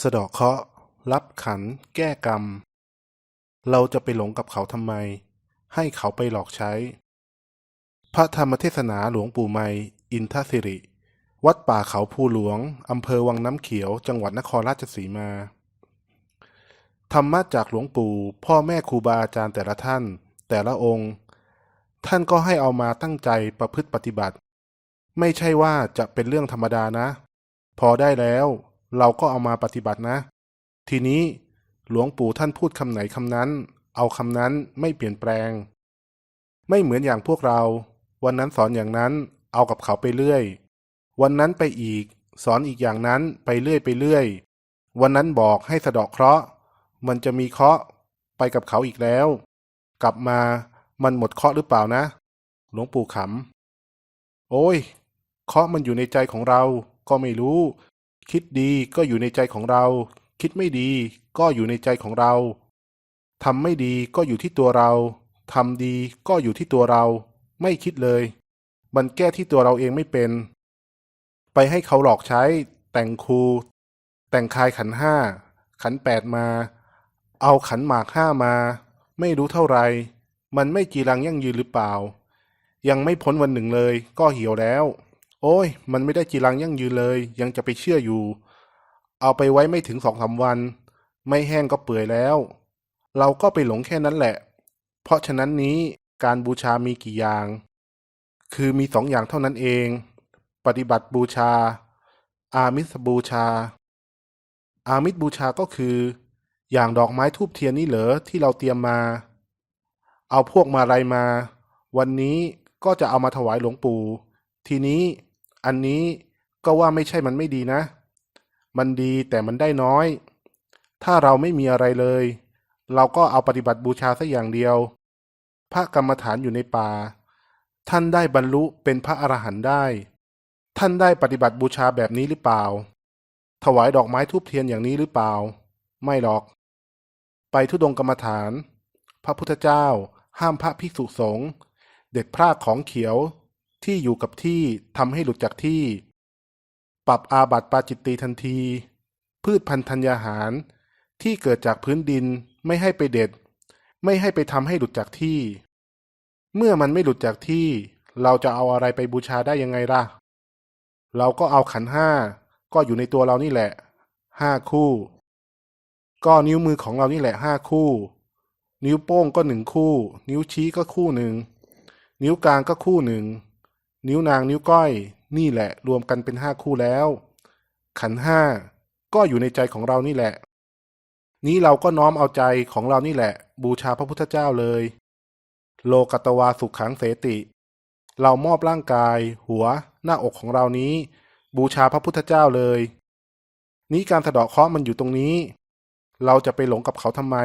สะดาะเคราะห์รับขัน แก้กรรม เราจะไปหลงกับเขาทำไม ให้เขาไปหลอกใช้ พระธรรมเทศนาหลวงปู่ไมยอินทสิริ วัดป่าเขาภูหลวงอำเภอวังน้ำเขียว จังหวัดนครราชสีมา ธรรมะจากหลวงปู่ พ่อแม่ครูบาอาจารย์แต่ละท่าน แต่ละองค์ ท่านก็ให้เอามาตั้งใจประพฤติปฏิบัติ ไม่ใช่ว่าจะเป็นเรื่องธรรมดานะ พอได้แล้ว เราก็เอามาปฏิบัตินะ ทีนี้หลวงปู่ท่านพูดคำไหนคำนั้น เอาคำนั้นไม่เปลี่ยนแปลง ไม่เหมือนอย่างพวกเรา วันนั้นสอนอย่างนั้น เอากับเขาไปเรื่อย วันนั้นไปอีก สอนอีกอย่างนั้นไปเรื่อยไปเรื่อย วันนั้นบอกให้สะเดาะเคราะห์ มันจะมีเคราะห์ไปกับเขาอีกแล้ว กลับมามันหมดเคราะห์หรือเปล่านะ หลวงปู่ขำโอ้ยเคราะห์มันอยู่ในใจของเราก็ไม่รู้ คิดดีก็อยู่ในใจของเรา คิดไม่ดีก็อยู่ในใจของเราทำไม่ดีก็อยู่ที่ตัวเราทำดีก็อยู่ที่ตัวเรา ไม่คิดเลย มันแก้ที่ตัวเราเองไม่เป็น ไปให้เขาหลอกใช้ แต่งครู แต่งคายขันห้า ขันแปดมา เอาขันหมากห้ามา ไม่รู้เท่าไร มันไม่จีรังยั่งยืนหรือเปล่า ยังไม่พ้นวันหนึ่งเลย ก็เหี่ยวแล้ว โอ้ย มันไม่ได้จีรังยั่งยืนเลย ยังจะไปเชื่ออยู่ เอาไปไว้ไม่ถึงสองสามวัน ไม่แห้งก็เปื่อยแล้ว เราก็ไปหลงแค่นั้นแหละ เพราะฉะนั้นนี้การบูชามีกี่อย่าง คือมีสองอย่างเท่านั้นเอง ปฏิบัติบูชา อามิสบูชา อามิสบูชาก็คือ อย่างดอกไม้ทูบเทียนนี่เหรอที่เราเตรียมมา เอาพวกมาลัยมา วันนี้ก็จะเอามาถวายหลวงปู่ทีนี้ อันนี้ก็ว่าไม่ใช่มันไม่ดีนะ มันดีแต่มันได้น้อย ถ้าเราไม่มีอะไรเลย เราก็เอาปฏิบัติบูชาสักอย่างเดียว พระกรรมฐานอยู่ในป่า ท่านได้บรรลุเป็นพระอรหันต์ได้ ท่านได้ปฏิบัติบูชาแบบนี้หรือเปล่า ถวายดอกไม้ทูบเทียนอย่างนี้หรือเปล่า ไม่หรอก ไปทุดงกรรมฐาน พระพุทธเจ้า ห้ามพระภิกษุสงฆ์เด็ดพรากของเขียว ที่อยู่กับที่ทำให้หลุดจากที่ ปรับอาบัติปาจิตตีทันที พืชพันธัญญาหาร ที่เกิดจากพื้นดินไม่ให้ไปเด็ด ไม่ให้ไปทำให้หลุดจากที่ เมื่อมันไม่หลุดจากที่ เราจะเอาอะไรไปบูชาได้ยังไงล่ะ เราก็เอาขันห้าก็อยู่ในตัวเรานี่แหละห้าคู่ ก็นิ้วมือของเรานี่แหละห้าคู่ นิ้วโป้งก็หนึ่งคู่ นิ้วชี้ก็คู่หนึ่ง นิ้วกลางก็คู่หนึ่ง นิ้วนางนิ้วก้อย นี่แหละ รวมกันเป็นห้าคู่แล้ว ขันห้าก็อยู่ในใจของเรานี่แหละ นี้เราก็น้อมเอาใจของเรานี่แหละ บูชาพระพุทธเจ้าเลย โลกัตวาสุขขังเสติ เรามอบร่างกาย หัว หน้าอกของเรานี้ บูชาพระพุทธเจ้าเลย นี้การสะเดาะเคราะห์มันอยู่ตรงนี้ เราจะไปหลงกับเขาทำไม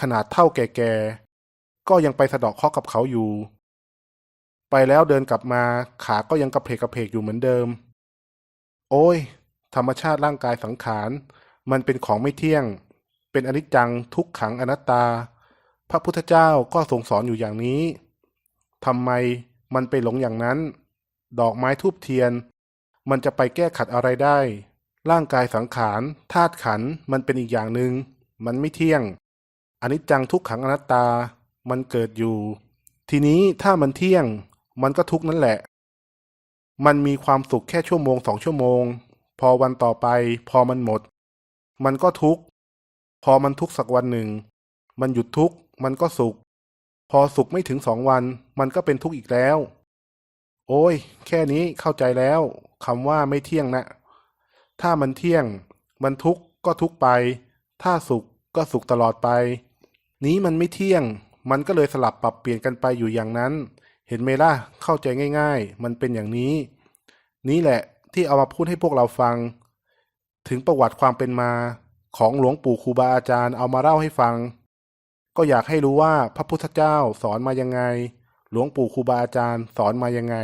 ขนาดเท่าแก่ๆก็ยังไปสะเดาะเคราะห์กับเขาอยู่ ไปแล้วเดินกลับมาขาก็ยังกระเพกกระเพกอยู่เหมือนเดิม โอ้ย ธรรมชาติร่างกายสังขาร มันเป็นของไม่เที่ยง เป็นอนิจจังทุกขังอนัตตา พระพุทธเจ้าก็ทรงสอนอยู่อย่างนี้ทำไมมันไปหลงอย่างนั้น ดอกไม้ทูบเทียน มันจะไปแก้ขัดอะไรได้ ร่างกายสังขารธาตุขันมันเป็นอีกอย่างหนึ่งมันไม่เที่ยงอนิจจังทุกขังอนัตตา มันเกิดอยู่ ทีนี้ถ้ามันเที่ยง มันก็ทุกนั่นแหละ มันมีความสุขแค่ชั่วโมงสองชั่วโมง พอวันต่อไป พอมันหมด มันก็ทุกพอมันทุกสักวันหนึ่ง มันหยุดทุกมันก็สุข พอสุขไม่ถึงสองวัน มันก็เป็นทุกข์อีกแล้ว โอ้ย แค่นี้เข้าใจแล้วคำว่าไม่เที่ยงนะ ถ้ามันเที่ยง มันทุกข์ก็ทุกข์ไป ถ้าสุขก็สุขตลอดไป นี้มันไม่เที่ยง มันก็เลยสลับปรับเปลี่ยนกันไปอยู่อย่างนั้น เห็นไหมล่ะเข้าใจง่าย ๆ มันเป็นอย่างนี้ นี้แหละที่เอามาพูดให้พวกเราฟัง ถึงประวัติความเป็นมาของหลวงปู่ครูบาอาจารย์เอามาเล่าให้ฟัง ก็อยากให้รู้ว่าพระพุทธเจ้าสอนมายังไง หลวงปู่ครูบาอาจารย์สอนมายังไง